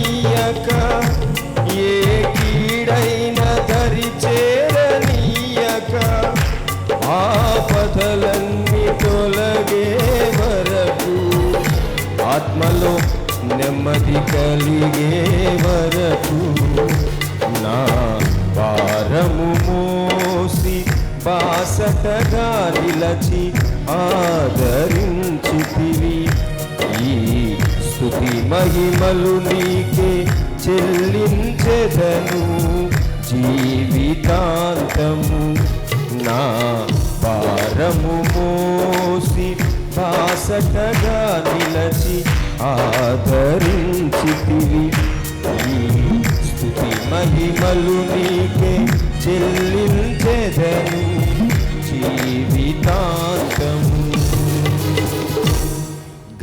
సమీపించనీయక ఏ కీడైన దరి చేరనీయక ఆపదలన్నీ తొలగే వరకు ఆత్మలో నెమ్మది కలిగే వరకు. నా భారము మోసి బాసటగా నిలచి ఆదరించితివి. ఈ స్థుతి మహిమలు నీకే చెల్లించెదను. జీవితాంతము నా భారము మోసి బాసటగా నిలచి ఆదరించితివి. ఈ స్థుతి మహిమలు నీకే చెల్లించెదను. జీవితాంత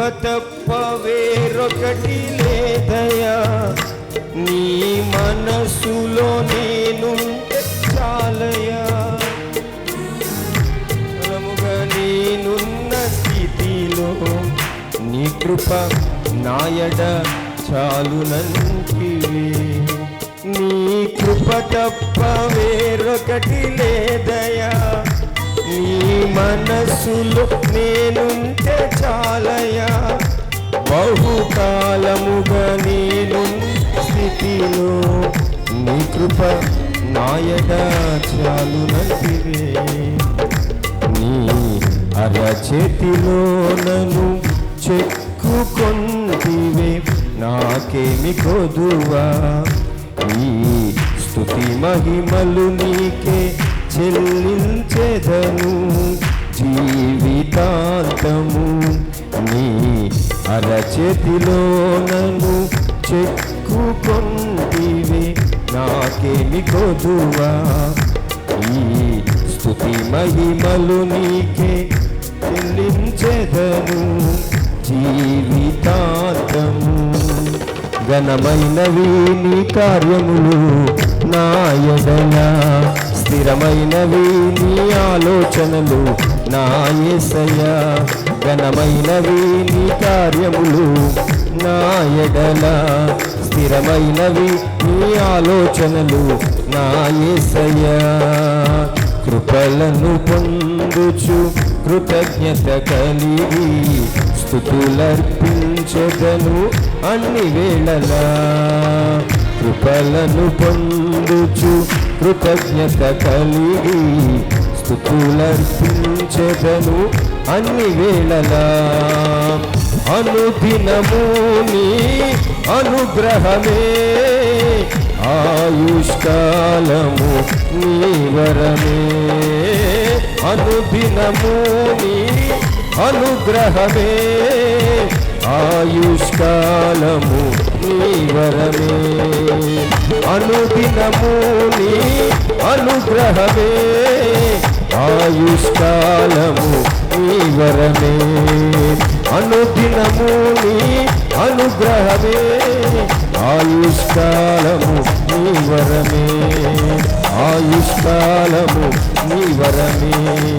కృప తప్ప వేరొకటి లేదయా? నీ మనసులో నేను చాలయా? బలముగా నేనున్న స్థితిలో నీ కృప నాయడ చాలునంటివే. నీ కృప తప్ప వేరొకటి లేదయా? నీ మనసులో నేనుంటే చాలయా? బహుకాలముగా నేను స్థితిలో నీ కృప నాయడ చాలునంటివే నీ అరచేతిలో నన్ను చెక్కుకొంటివే నాకేమి కొదువా? ఈ స్థుతి మహిమలు నీకే చెల్లించెదను. జీవితాంతము అరచేతిలో నన్ను చెక్కుకొంటివే నాకేమి కొదువా? ఈ స్థుతి మహిమలు నీకే చెల్లించెదను జీవితాంతము. ఘనమైనవి నీ కార్యములు నా ఎడల స్థిరమైనవి నీ ఆలోచనలు నా ఘనమైనవి నీ కార్యములు నా ఎడల స్థిరమైనవి నీ ఆలోచనలు నా కృపలను పొందుచు కృతజ్ఞత కలిగి స్థుతులర్పించదను అన్ని వేళలా. కృపలను పొందుచు కృతజ్ఞత కలిగి స్థుతులర్పించదను అన్ని వేళలా అనుదినము నీ అనుగ్రహమే. ఆయుష్కాలము నీ వరమే. అనుదినము నీ అనుగ్రహమే. ఆయుష్కాలము నీ వరమే. అనుదినము నీ అనుగ్రహమే. ఆయుష్కాలము నీ వరమే. అనుదినము నీ అనుగ్రహమే. ఆయుష్కాలము నీ వరమే. ఆయుష్కాలము నీ వరమే.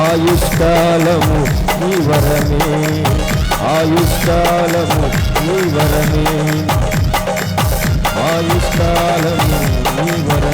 ఆయుష్కాలము నీ వరమే. ఆయుష్కాలము నీ వరమే. ఆయుష్కాలము నీ వరమే.